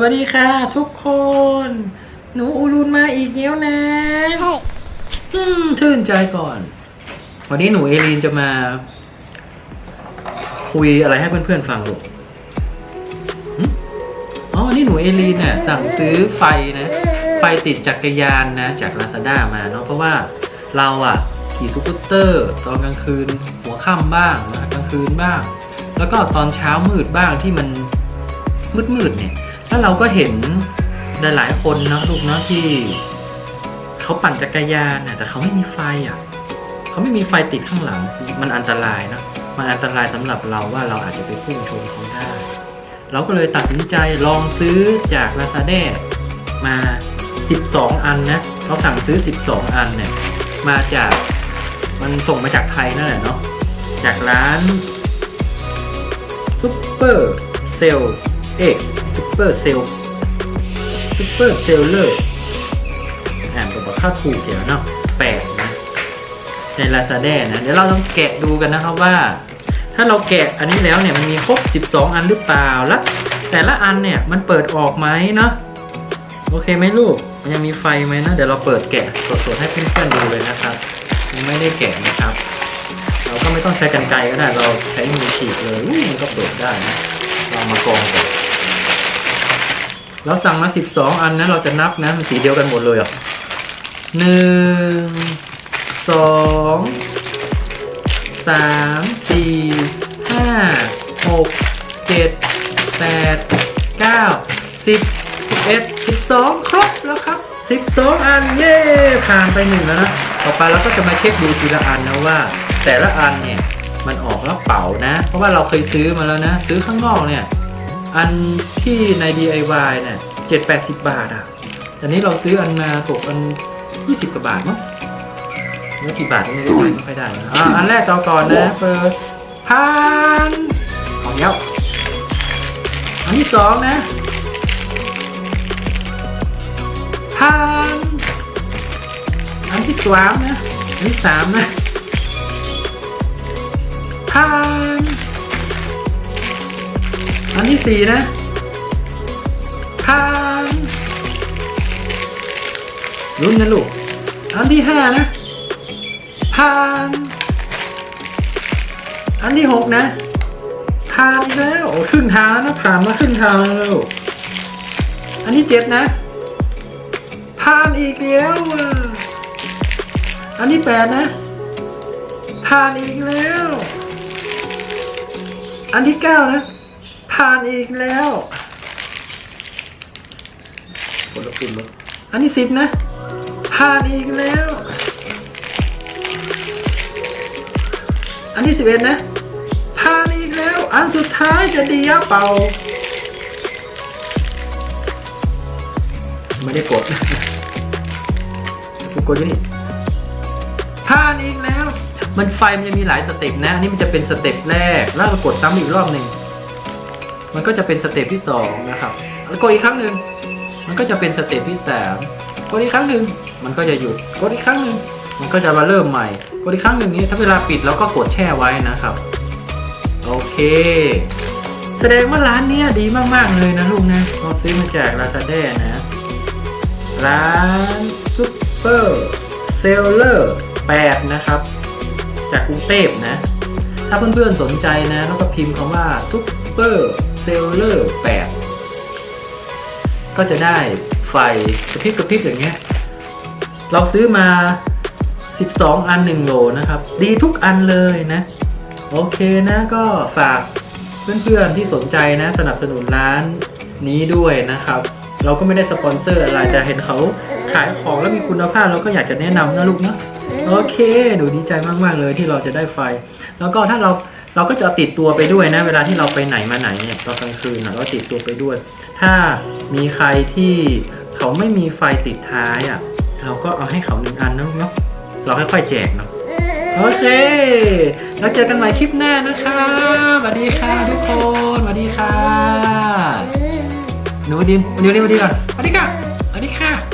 สวัสดีค่ะ ทุกคน หนูอูรุนมาอีกแล้วนะใช่อืมชื่นใจก่อน วันนี้หนูเอลีนจะมา คุยอะไรให้เพื่อนๆฟังลูกหึอ๋อวันนี้หนูเอลีนเนี่ยสั่งซื้อไฟนะ ไฟติดจักรยานนะ จาก Lazada มาเนาะเพราะว่าเราอะขี่สกูตเตอร์ตอนกลางคืนหัวค่ำบ้างนะกลางคืนบ้าง แล้วก็ตอนเช้ามืดบ้างที่มันมืดๆเนี่ย แล้วเราก็เห็นหลายๆคนนะลูกเนาะที่เขาปั่นจักรยานน่ะแต่เขาไม่มีไฟอะเขาไม่มีไฟติดข้างหลัง มันอันตรายนะมันอันตรายสำหรับเราว่าเราอาจจะไปพุ่งชนเขาได้ เราก็เลยตัดสินใจลองซื้อจาก Lazada มา 12 อันนะเราสั่งซื้อ 12 อันเนี่ยมาจากมันส่งมาจากไทยนั่นแหละเนาะจากร้านซุปเปอร์เซลเอ็กซุป เปอร์เซลซุปเปอร์เซลเลอร์อ่านตัวค่าถูกเดี๋ยวเนาะแปดนะใน Lazada นะ เดี๋ยวเราต้องแกะดูกันนะครับว่า ถ้าเราแกะอันนี้แล้วเนี่ยมันมีครบ 12 อันหรือเปล่าและแต่ละอันเนี่ยมันเปิดออกไหมเนาะโอเคไหมลูกมันยังมีไฟไหมนะ เดี๋ยวเราเปิดแกะสดๆให้เพื่อนๆดูเลยนะครับยังไม่ได้แกะนะครับ เราก็ไม่ต้องใช้กันไกรก็ได้เราใช้มือฉีกเลยมันก็เปิดได้นะเรามากองก่อน เราสั่งมา12อันนะเราจะนับนะมันสีเดียวกันหมดเลยอะหนึ่งสองสามสี่ห้าหกเจ็ดแปดเก้าสิบสิบเอ็ดสิบสองครบแล้วครับสิบสองอันเย้ผ่านไปหนึ่งแล้วนะต่อไปเราก็จะมาเช็คดูทีละอันนะว่า แต่ละอันเนี่ยมันออกแล้วเป๋านะ เพราะว่าเราเคยซื้อมาแล้วนะ ซื้อข้างนอกเนี่ย อันที่ใน DIY เนี่ยเจ็ดแปดสิบบาทอะแต่นี้เราซื้ออันมาตกอันยี่สิบกว่าบาทมั้งแล้วกี่บาทไม่รู้ไม่ค่อยได้นะอ่าอันแรกต่อก่อนนะเปิดพันของเย้าอันที่สองนะพันอันที่สามนะอันที่สามนะพัน อันที่สี่นะผ่านลุ้นนะลูก อันที่ห้านะผ่าน อันที่หกนะผ่านแล้วโอ้ครึ่งทางแล้วนะผ่านมาครึ่งทางแล้วอันที่เจ็ดนะผ่านอีกแล้วอันที่แปดนะผ่านอีกแล้ว อันที่เก้านะ ผ่านอีกแล้ว คนละกลุ่มแล้วอันที่สิบนะ ผ่านอีกแล้ว อันที่สิบเอ็ดนะ ผ่านอีกแล้ว อันสุดท้ายจะดีอะเปล่า ไม่ได้กดกดอยู่นี่ผ่านอีกแล้ว มันไฟมันจะมีหลายสเต็ปนะ อันนี่มันจะเป็นสเต็ปแรก แล้วเรากดซ้ำอีกรอบหนึ่ง มันก็จะเป็นสเต็ปที่สองนะครับแล้วกดอีกครั้งหนึ่งมันก็จะเป็นสเต็ปที่สามกดอีกครั้งหนึ่งมันก็จะหยุดกดอีกครั้งหนึ่งมันก็จะมาเริ่มใหม่กดอีกครั้งหนึ่งนี้ถ้าเวลาปิดเราก็กดแช่ไว้นะครับ โอเค แสดงว่าร้านนี้ดีมาก ๆ เลยนะลูกนะเราซื้อมาจาก Lazada นะ ร้านซุปเปอร์เซลเลอร์8นะครับ จากกรุงเทพนะ ถ้าเพื่อนๆสนใจนะ แล้วก็พิมพ์คำว่าซูเปอร์ Super Seller 8ก็จะได้ไฟกระพริบกระพริบอย่างเงี้ย เราซื้อมา 12 อัน 1โหลนะครับ ดีทุกอันเลยนะ โอเคนะก็ฝากเพื่อนๆที่สนใจนะสนับสนุนร้านนี้ด้วยนะครับ เราก็ไม่ได้สปอนเซอร์อะไรแต่เห็นเขาขายของแล้วมีคุณภาพเราก็อยากจะแนะนำนะลูกนะโอเค หนูดีใจมากๆเลยที่เราจะได้ไฟ แล้วก็ถ้าเรา เราก็จะติดตัวไปด้วยนะ เวลาที่เราไปไหนมาไหนเนี่ยตอนกลางคืนนะเราติดตัวไปด้วย ถ้ามีใครที่เขาไม่มีไฟติดท้ายอะ เราก็เอาให้เขาหนึ่งอันนะลูกเนาะเราค่อยๆแจกเนาะโอเค แล้วเจอกันใหม่คลิปหน้านะคะสวัสดีค่ะทุกคนสวัสดีค่ะหนูดินหนูดินสวัสดีก่อนสวัสดีค่ะสวัสดีค่ะ